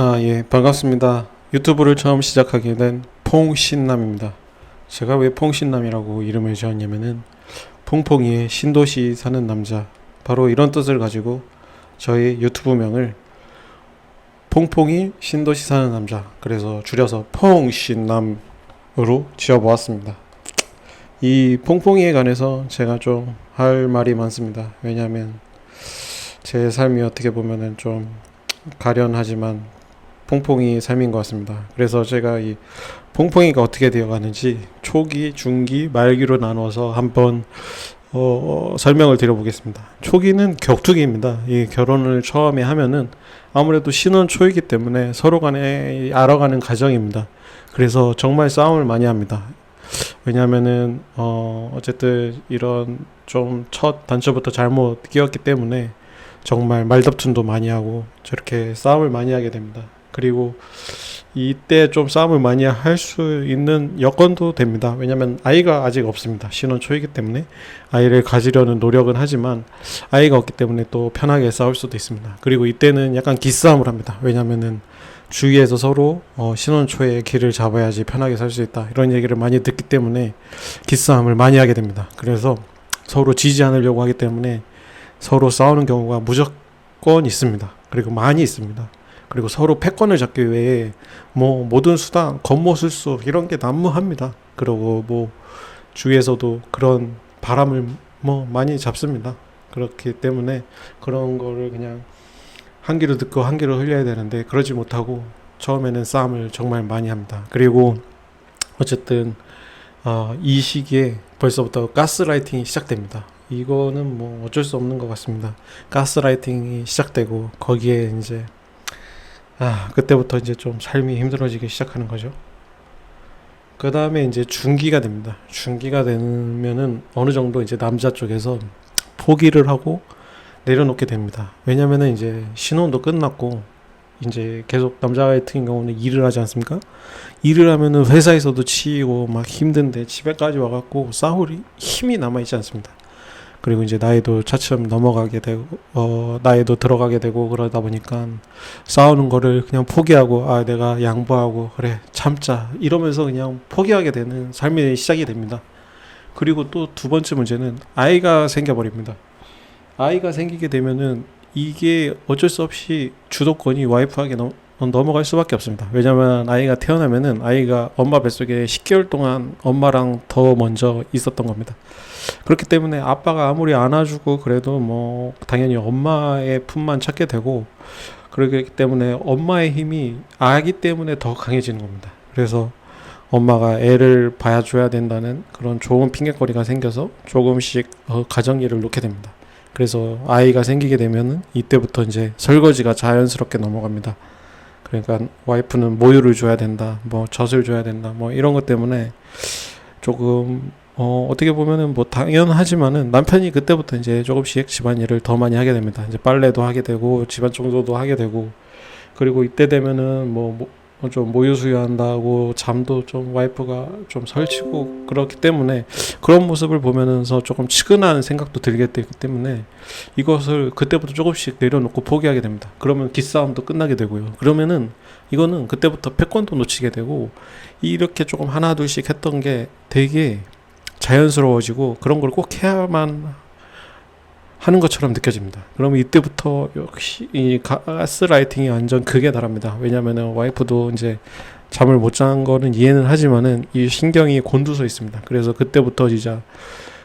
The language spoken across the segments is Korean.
아, 예, 반갑습니다. 유튜브를 처음 시작하게 된 퐁신남입니다. 제가 왜 퐁신남이라고 이름을 지었냐면은 퐁퐁이의 신도시 사는 남자 바로 이런 뜻을 가지고 저희 유튜브명을 퐁퐁이 신도시 사는 남자 그래서 줄여서 퐁신남으로 지어보았습니다. 이 퐁퐁이에 관해서 제가 좀 할 말이 많습니다. 왜냐하면 제 삶이 어떻게 보면은 좀 가련하지만 퐁퐁이 삶인 것 같습니다. 그래서 제가 이 퐁퐁이가 어떻게 되어가는지 초기, 중기, 말기로 나눠서 한번 어, 설명을 드려보겠습니다. 초기는 격투기입니다. 이 결혼을 처음에 하면은 아무래도 신혼 초이기 때문에 서로 간에 알아가는 과정입니다. 그래서 정말 싸움을 많이 합니다. 왜냐하면은 어, 어쨌든 이런 좀 첫 단추부터 잘못 끼웠기 때문에 정말 말다툼도 많이 하고 저렇게 싸움을 많이 하게 됩니다. 그리고 이때 좀 싸움을 많이 할 수 있는 여건도 됩니다. 왜냐하면 아이가 아직 없습니다. 신혼 초이기 때문에 아이를 가지려는 노력은 하지만 아이가 없기 때문에 또 편하게 싸울 수도 있습니다. 그리고 이때는 약간 기싸움을 합니다. 왜냐하면은 주위에서 서로 어, 신혼 초에 길을 잡아야지 편하게 살 수 있다 이런 얘기를 많이 듣기 때문에 기싸움을 많이 하게 됩니다. 그래서 서로 지지 않으려고 하기 때문에 서로 싸우는 경우가 무조건 있습니다. 그리고 많이 있습니다. 그리고 서로 패권을 잡기 위해 뭐 모든 수단, 겉모술수 이런 게 난무합니다. 그리고 뭐 주위에서도 그런 바람을 뭐 많이 잡습니다. 그렇기 때문에 그런 거를 그냥 한 귀로 듣고 한 귀로 흘려야 되는데 그러지 못하고 처음에는 싸움을 정말 많이 합니다. 그리고 어쨌든 어, 이 시기에 벌써부터 가스라이팅이 시작됩니다. 이거는 뭐 어쩔 수 없는 것 같습니다. 가스라이팅이 시작되고 거기에 이제 아 그때부터 이제 좀 삶이 힘들어지기 시작하는 거죠. 그 다음에 이제 중기가 됩니다. 중기가 되면은 어느 정도 이제 남자 쪽에서 포기를 하고 내려놓게 됩니다. 왜냐면은 이제 신혼도 끝났고 이제 계속 남자 같은 경우는 일을 하지 않습니까? 일을 하면은 회사에서도 치이고 막 힘든데 집에까지 와갖고 싸울 힘이 남아 있지 않습니다. 그리고 이제 나이도 차츰 넘어가게 되고 어 나이도 들어가게 되고 그러다 보니까 싸우는 거를 그냥 포기하고 아 내가 양보하고 그래 참자 이러면서 그냥 포기하게 되는 삶의 시작이 됩니다. 그리고 또 두 번째 문제는 아이가 생겨버립니다. 아이가 생기게 되면은 이게 어쩔 수 없이 주도권이 와이프에게 넘, 넘어갈 수밖에 없습니다. 왜냐하면 아이가 태어나면은 아이가 엄마 뱃속에 10개월 동안 엄마랑 더 먼저 있었던 겁니다. 그렇기 때문에 아빠가 아무리 안아주고 그래도 뭐 당연히 엄마의 품만 찾게 되고 그렇기 때문에 엄마의 힘이 아기 때문에 더 강해지는 겁니다. 그래서 엄마가 애를 봐줘야 된다는 그런 좋은 핑계거리가 생겨서 조금씩 어, 가정 일을 놓게 됩니다. 그래서 아이가 생기게 되면은 이때부터 이제 설거지가 자연스럽게 넘어갑니다. 그러니까 와이프는 모유를 줘야 된다, 뭐 젖을 줘야 된다, 뭐 이런 것 때문에 조금 어 어떻게 보면은 뭐 당연하지만은 남편이 그때부터 이제 조금씩 집안일을 더 많이 하게 됩니다. 이제 빨래도 하게 되고 집안 청소도 하게 되고 그리고 이때 되면은 뭐 좀 모유 수유한다고 잠도 좀 와이프가 좀 설치고 그렇기 때문에 그런 모습을 보면서 조금 측은한 생각도 들게 되기 때문에 이것을 그때부터 조금씩 내려놓고 포기하게 됩니다. 그러면 기싸움도 끝나게 되고요. 그러면은 이거는 그때부터 패권도 놓치게 되고 이렇게 조금 하나 둘씩 했던 게 되게 자연스러워지고 그런 걸 꼭 해야만 하는 것처럼 느껴집니다. 그러면 이때부터 역시 이 가스라이팅이 완전 극에 달합니다. 왜냐면은 와이프도 이제 잠을 못 잔 거는 이해는 하지만은 이 신경이 곤두서 있습니다. 그래서 그때부터 진짜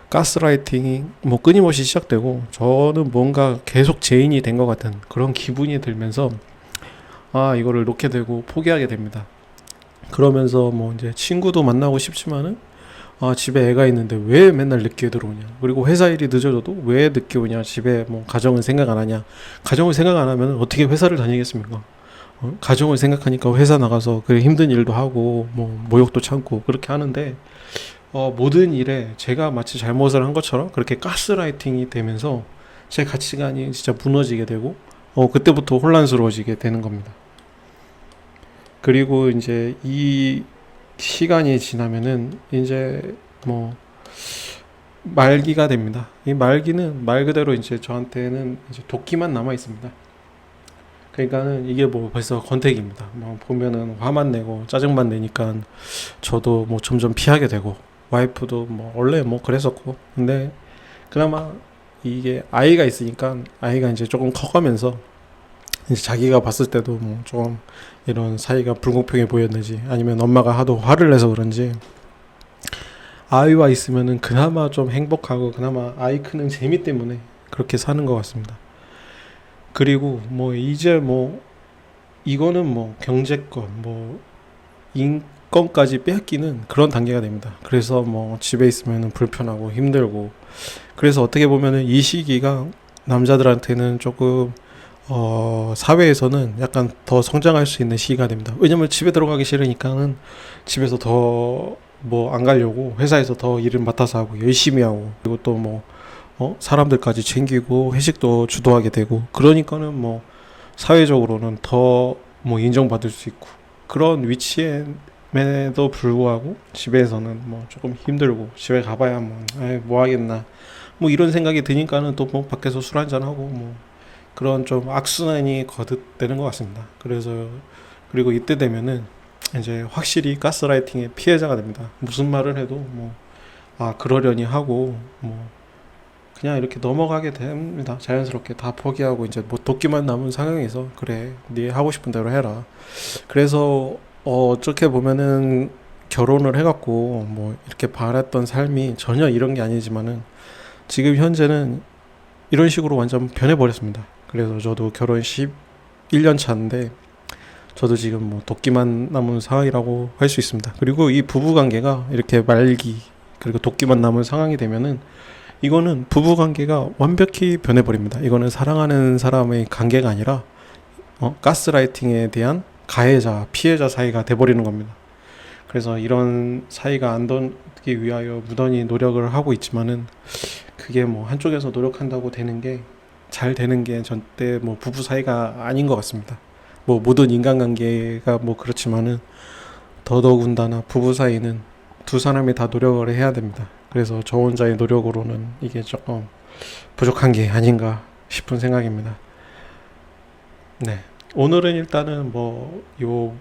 가스라이팅이 뭐 끊임없이 시작되고 저는 뭔가 계속 죄인이 된 것 같은 그런 기분이 들면서 아 이거를 놓게 되고 포기하게 됩니다. 그러면서 뭐 이제 친구도 만나고 싶지만은 아 집에 애가 있는데 왜 맨날 늦게 들어오냐 그리고 회사 일이 늦어져도 왜 늦게 오냐 집에 뭐 가정을 생각 안 하냐 가정을 생각 안 하면 어떻게 회사를 다니겠습니까 어? 가정을 생각하니까 회사 나가서 그 힘든 일도 하고 뭐 모욕도 참고 그렇게 하는데 어, 모든 일에 제가 마치 잘못을 한 것처럼 그렇게 가스라이팅이 되면서 제 가치관이 진짜 무너지게 되고 어, 그때부터 혼란스러워지게 되는 겁니다. 그리고 이제 이 시간이 지나면은 이제 뭐 말기가 됩니다. 이 말기는 말 그대로 이제 저한테는 이제 도끼만 남아 있습니다. 그러니까는 이게 뭐 벌써 권태기입니다. 뭐 보면은 화만 내고 짜증만 내니까 저도 뭐 점점 피하게 되고 와이프도 뭐 원래 뭐 그랬었고 근데 그나마 이게 아이가 있으니까 아이가 이제 조금 커가면서 이제 자기가 봤을 때도 뭐 조금 이런 사이가 불공평해 보였는지 아니면 엄마가 하도 화를 내서 그런지 아이와 있으면은 그나마 좀 행복하고 그나마 아이 크는 재미 때문에 그렇게 사는 것 같습니다. 그리고 뭐 이제 뭐 이거는 뭐 경제권 뭐 인권까지 빼앗기는 그런 단계가 됩니다. 그래서 뭐 집에 있으면은 불편하고 힘들고 그래서 어떻게 보면은 이 시기가 남자들한테는 조금 어 사회에서는 약간 더 성장할 수 있는 시기가 됩니다. 왜냐면 집에 들어가기 싫으니까는 집에서 더 뭐 안 가려고 회사에서 더 일을 맡아서 하고 열심히 하고 그리고 또뭐 어? 사람들까지 챙기고 회식도 주도하게 되고 그러니까는 뭐 사회적으로는 더 뭐 인정받을 수 있고 그런 위치에도 불구하고 집에서는 뭐 조금 힘들고 집에 가봐야 뭐, 에이, 뭐 하겠나 뭐 이런 생각이 드니까는 또 뭐 밖에서 술 한잔 하고 뭐 그런 좀 악순환이 거듭되는 것 같습니다. 그래서 그리고 이때 되면은 이제 확실히 가스라이팅의 피해자가 됩니다. 무슨 말을 해도 뭐 아 그러려니 하고 뭐 그냥 이렇게 넘어가게 됩니다. 자연스럽게 다 포기하고 이제 뭐 도끼만 남은 상황에서 그래 네 하고 싶은 대로 해라. 그래서 어, 어떻게 보면은 결혼을 해갖고 뭐 이렇게 바랐던 삶이 전혀 이런 게 아니지만은 지금 현재는 이런 식으로 완전 변해버렸습니다. 그래서 저도 결혼 11년 차인데 저도 지금 뭐 도끼만 남은 상황이라고 할 수 있습니다. 그리고 이 부부 관계가 이렇게 말기 그리고 도끼만 남은 상황이 되면은 이거는 부부 관계가 완벽히 변해버립니다. 이거는 사랑하는 사람의 관계가 아니라 어, 가스라이팅에 대한 가해자, 피해자 사이가 돼버리는 겁니다. 그래서 이런 사이가 안 되기 위하여 무던히 노력을 하고 있지만은 그게 뭐 한쪽에서 노력한다고 되는 게 잘 되는 게 절대 뭐 부부 사이가 아닌 것 같습니다. 뭐 모든 인간관계가 뭐 그렇지만은 더더군다나 부부 사이는 두 사람이 다 노력을 해야 됩니다. 그래서 저 혼자의 노력으로는 이게 조금 부족한 게 아닌가 싶은 생각입니다. 네. 오늘은 일단은 뭐 요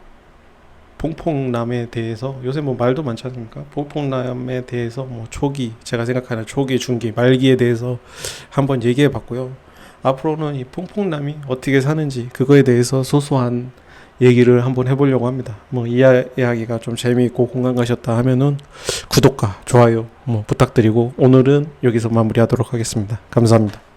봉폭남에 대해서 요새 뭐 말도 많지 않습니까? 봉폭남에 대해서 뭐 초기 제가 생각하는 초기, 중기, 말기에 대해서 한번 얘기해 봤고요. 앞으로는 이 퐁퐁남이 어떻게 사는지 그거에 대해서 소소한 얘기를 한번 해보려고 합니다. 뭐이 이야기가 좀 재미있고 공감 가셨다 하면은 구독과 좋아요 뭐 부탁드리고 오늘은 여기서 마무리하도록 하겠습니다. 감사합니다.